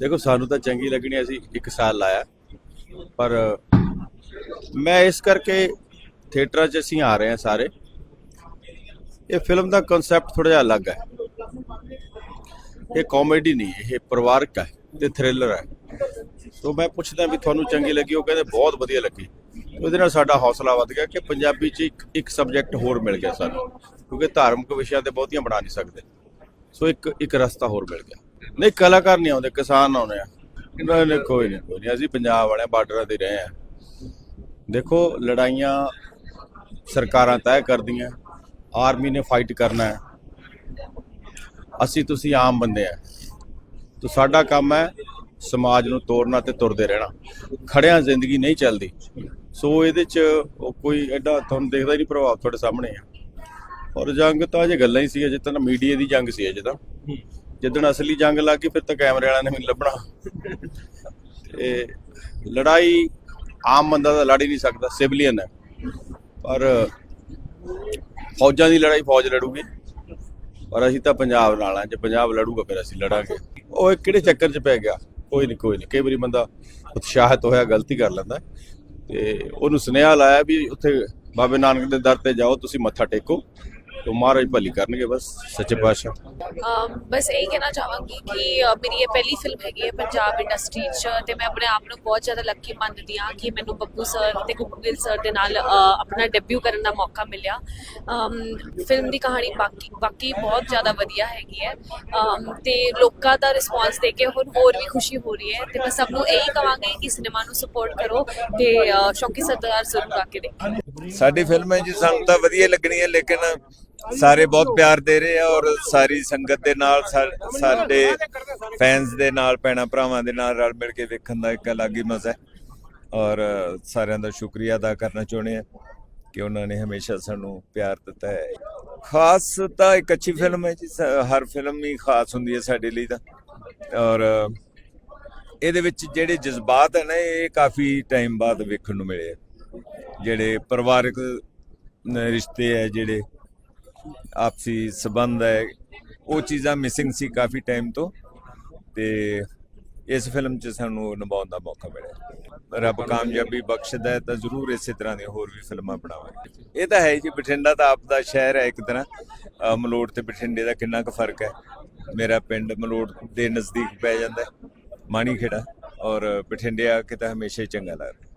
ਦੇਖੋ, ਸਾਨੂੰ ਤਾਂ ਚੰਗੀ ਲੱਗਣੀ ਅਸੀਂ 1 ਸਾਲ ਲਾਇਆ। ਪਰ ਮੈਂ ਇਸ ਕਰਕੇ ਥੀਏਟਰਾਂ 'ਚ ਅਸੀਂ ਆ ਰਹੇ ਹਾਂ ਸਾਰੇ। ਇਹ ਫਿਲਮ ਦਾ ਕਨਸੈਪਟ ਥੋੜਾ ਜਿਹਾ ਅਲੱਗ ਹੈ। ਇਹ ਕਾਮੇਡੀ ਨਹੀਂ, ਇਹ ਪਰਿਵਾਰਕ ਹੈ ਤੇ ਥ੍ਰਿਲਰ ਹੈ। ਸੋ ਮੈਂ ਪੁੱਛਦਾ ਵੀ ਤੁਹਾਨੂੰ ਚੰਗੀ ਲੱਗੀ, ਉਹ ਕਹਿੰਦੇ ਬਹੁਤ ਵਧੀਆ ਲੱਗੀ। ਉਹਦੇ ਨਾਲ ਸਾਡਾ ਹੌਸਲਾ ਵੱਧ ਗਿਆ ਕਿ ਪੰਜਾਬੀ 'ਚ ਇੱਕ ਇੱਕ ਸਬਜੈਕਟ ਹੋਰ ਮਿਲ ਗਿਆ ਸਾਨੂੰ। ਕਿਉਂਕਿ ਧਾਰਮਿਕ ਵਿਸ਼ਿਆਂ ਤੇ ਬਹੁਤੀਆਂ ਬਣਾ ਨਹੀਂ ਸਕਦੇ। ਸੋ ਇੱਕ ਇੱਕ ਰਸਤਾ ਹੋਰ ਮਿਲ ਗਿਆ। ਨਹੀਂ, ਕਲਾਕਾਰ ਨਹੀਂ ਆਉਂਦੇ, ਕਿਸਾਨ ਆਉਂਦੇ ਆ। ਨਹੀਂ ਨਹੀਂ ਕੋਈ ਨਹੀਂ ਕੋਈ ਨਹੀਂ, ਅਸੀਂ ਪੰਜਾਬ ਵਾਲੇ ਬਾਰਡਰਾਂ ਤੇ ਰਹੇ ਆ। ਦੇਖੋ, ਲੜਾਈਆਂ ਸਰਕਾਰਾਂ ਤੈਅ ਕਰਦੀਆਂ, ਆਰਮੀ ਨੇ ਫਾਈਟ ਕਰਨਾ ਹੈ। ਅਸੀਂ ਤੁਸੀਂ ਆਮ ਬੰਦੇ ਆ। ਤਾਂ ਸਾਡਾ ਕੰਮ ਹੈ ਸਮਾਜ ਨੂੰ ਤੋੜਨਾ ਤੇ ਤੁਰਦੇ ਰਹਿਣਾ। ਖੜਿਆਂ ਜ਼ਿੰਦਗੀ ਨਹੀਂ ਚੱਲਦੀ। ਸੋ ਇਹਦੇ ਚ ਉਹ ਕੋਈ ਐਡਾ ਤੁਹਾਨੂੰ ਦੇਖਦਾ ਹੀ ਨਹੀਂ ਪ੍ਰਭਾਵ ਤੁਹਾਡੇ ਸਾਹਮਣੇ ਆ। ਔਰ ਜੰਗ ਤਾਂ ਅਜੇ ਗੱਲਾਂ ਹੀ ਸੀ, ਅਜੇ ਤਾਂ ਮੀਡੀਆ ਦੀ ਜੰਗ ਸੀ ਅਜੇ ਤਾਂ। ਜਿੱਦਣ ਅਸਲੀ ਜੰਗ ਲੱਗ ਗਈ, ਫਿਰ ਤਾਂ ਕੈਮਰੇ ਵਾਲਿਆਂ ਨੇ ਮੈਨੂੰ ਲੱਭਣਾ। ਤੇ ਲੜਾਈ ਆਮ ਬੰਦਾ ਤਾਂ ਲੜ ਹੀ ਨਹੀਂ ਸਕਦਾ, ਸਿਵਲੀਅਨ ਹੈ। ਪਰ ਫੌਜਾਂ ਦੀ ਲੜਾਈ ਫੌਜ ਲੜੂਗੀ। ਪਰ ਅਸੀਂ ਤਾਂ ਪੰਜਾਬ ਨਾਲ ਆ ਜੇ ਪੰਜਾਬ ਲੜੂਗਾ ਫਿਰ ਅਸੀਂ ਲੜਾਂਗੇ। ਉਹ ਇਹ ਕਿਹੜੇ ਚੱਕਰ 'ਚ ਪੈ ਗਿਆ? ਕੋਈ ਨਹੀਂ ਕੋਈ ਨਹੀਂ। ਕਈ ਵਾਰੀ ਬੰਦਾ ਉਤਸ਼ਾਹਿਤ ਹੋਇਆ, ਗਲਤੀ ਕਰ ਲੈਂਦਾ। ਤੇ ਉਹਨੂੰ ਸੁਨੇਹਾ ਲਾਇਆ ਵੀ ਉੱਥੇ ਬਾਬੇ ਨਾਨਕ ਦੇ ਦਰ ਤੇ ਜਾਓ, ਤੁਸੀਂ ਮੱਥਾ ਟੇਕੋ। ਤੇ ਮਹਾਰਾਜ ਭਲੀ ਕਰਨਗੇ ਬਸ ਸੱਚੇ ਪਾਤਸ਼ਾਹ ਅਮ ਬਸ ਇਹ ਕਹਿਣਾ ਚਾਹਾਂਗੀ ਕਿ ਅ, ਮੇਰੀ ਇਹ ਪਹਿਲੀ ਫਿਲਮ ਹੈਗੀ ਹੈ ਪੰਜਾਬ ਇੰਡਸਟਰੀ 'ਚ ਤੇ ਮੈਂ ਆਪਣੇ ਆਪ ਨੂੰ ਬਹੁਤ ਜ਼ਿਆਦਾ ਲੱਕੀ ਮੰਨਦੀ ਹਾਂ ਕਿ ਮੈਨੂੰ ਬੱਬੂ ਸਰ ਤੇ ਗੁੱਗਲ ਸਰ ਦੇ ਨਾਲ ਅ, ਆਪਣਾ ਡੈਬਿਊ ਕਰਨ ਦਾ ਮੌਕਾ ਮਿਲਿਆ ਫਿਲਮ ਦੀ ਕਹਾਣੀ ਬਾਕੀ ਬਾਕੀ ਬਹੁਤ ਜ਼ਿਆਦਾ ਵਧੀਆ ਹੈਗੀ ਹੈ ਅਮ, ਤੇ ਲੋਕਾਂ ਦਾ ਰਿਸਪਾਂਸ ਦੇ ਕੇ ਹੁਣ ਹੋਰ ਵੀ ਖੁਸ਼ੀ ਹੋ ਰਹੀ ਹੈ ਤੇ ਮੈਂ ਸਭ ਨੂੰ ਇਹੀ ਕਹਾਂਗੀ ਕਿ ਸਿਨੇਮਾ ਨੂੰ ਸਪੋਰਟ ਕਰੋ ਤੇ ਅ, ਸ਼ੌਕੀ ਸਰਦਾਰ ਜ਼ਰੂਰ ਆ ਕੇ ਦੇਖੋ ਸਾਡੀ ਫਿਲਮ ਹੈ ਜੀ ਸਾਨੂੰ ਤਾਂ ਵਧੀਆ ਲੱਗਣੀ ਹੈ ਲੇਕਿਨ ਸਾਰੇ ਬਹੁਤ ਪਿਆਰ ਦੇ ਰਹੇ ਆ ਔਰ ਸਾਰੀ ਸੰਗਤ ਦੇ ਨਾਲ ਸਾਡੇ ਫੈਨਸ ਦੇ ਨਾਲ, ਭੈਣਾਂ ਭਰਾਵਾਂ ਦੇ ਨਾਲ ਰਲ ਮਿਲ ਕੇ ਵੇਖਣ ਦਾ ਇੱਕ ਅਲੱਗ ਹੀ ਮਜ਼ਾ ਹੈ। ਔਰ ਸਾਰਿਆਂ ਦਾ ਸ਼ੁਕਰੀਆ ਅਦਾ ਕਰਨਾ ਚਾਹੁੰਦੇ ਆ ਕਿ ਉਹਨਾਂ ਨੇ ਹਮੇਸ਼ਾ ਸਾਨੂੰ ਪਿਆਰ ਦਿੱਤਾ ਹੈ। ਖਾਸ ਤਾਂ ਇੱਕ ਅੱਛੀ ਫਿਲਮ ਹੈ ਜੀ ਹਰ ਫਿਲਮ ਹੀ ਖਾਸ ਹੁੰਦੀ ਹੈ ਸਾਡੇ ਲਈ ਤਾਂ। ਔਰ ਇਹਦੇ ਵਿੱਚ ਜਿਹੜੇ ਜਜ਼ਬਾਤ ਹੈ ਨਾ, ਇਹ ਕਾਫੀ ਟਾਈਮ ਬਾਅਦ ਵੇਖਣ ਨੂੰ ਮਿਲੇ ਆ। ਜਿਹੜੇ ਪਰਿਵਾਰਕ ਰਿਸ਼ਤੇ ਹੈ, ਜਿਹੜੇ ਆਪਸੀ ਸਬੰਧ ਹੈ ਉਹ ਚੀਜ਼ਾਂ ਮਿਸਿੰਗ ਸੀ ਕਾਫੀ ਟਾਈਮ ਤੋਂ ਤੇ ਇਸ ਫਿਲਮ 'ਚ ਸਾਨੂੰ ਨਿਭਾਉਣ ਦਾ ਮੌਕਾ ਮਿਲਿਆ। ਰੱਬ ਕਾਮਯਾਬੀ ਬਖਸ਼ਦਾ ਹੈ ਤਾਂ ਜ਼ਰੂਰ ਇਸੇ ਤਰ੍ਹਾਂ ਦੀਆਂ ਹੋਰ ਵੀ ਫਿਲਮਾਂ ਬਣਾਵਾਂਗੇ। ਇਹ ਤਾਂ ਹੈ ਜੀ ਬਠਿੰਡਾ ਤਾਂ ਆਪ ਦਾ ਸ਼ਹਿਰ ਹੈ ਇੱਕ ਤਰ੍ਹਾਂ। ਅ, ਮਲੋਟ ਤੇ ਬਠਿੰਡੇ ਦਾ ਕਿੰਨਾ ਕੁ ਫ਼ਰਕ ਹੈ। ਮੇਰਾ ਪਿੰਡ ਮਲੋਟ ਦੇ ਨਜ਼ਦੀਕ ਪੈ ਜਾਂਦਾ ਹੈ ਮਾਣੀ ਖੇੜਾ ਔਰ ਬਠਿੰਡੇ ਆ ਕੇ ਤਾਂ ਹਮੇਸ਼ਾ ਹੀ ਚੰਗਾ ਲੱਗਦਾ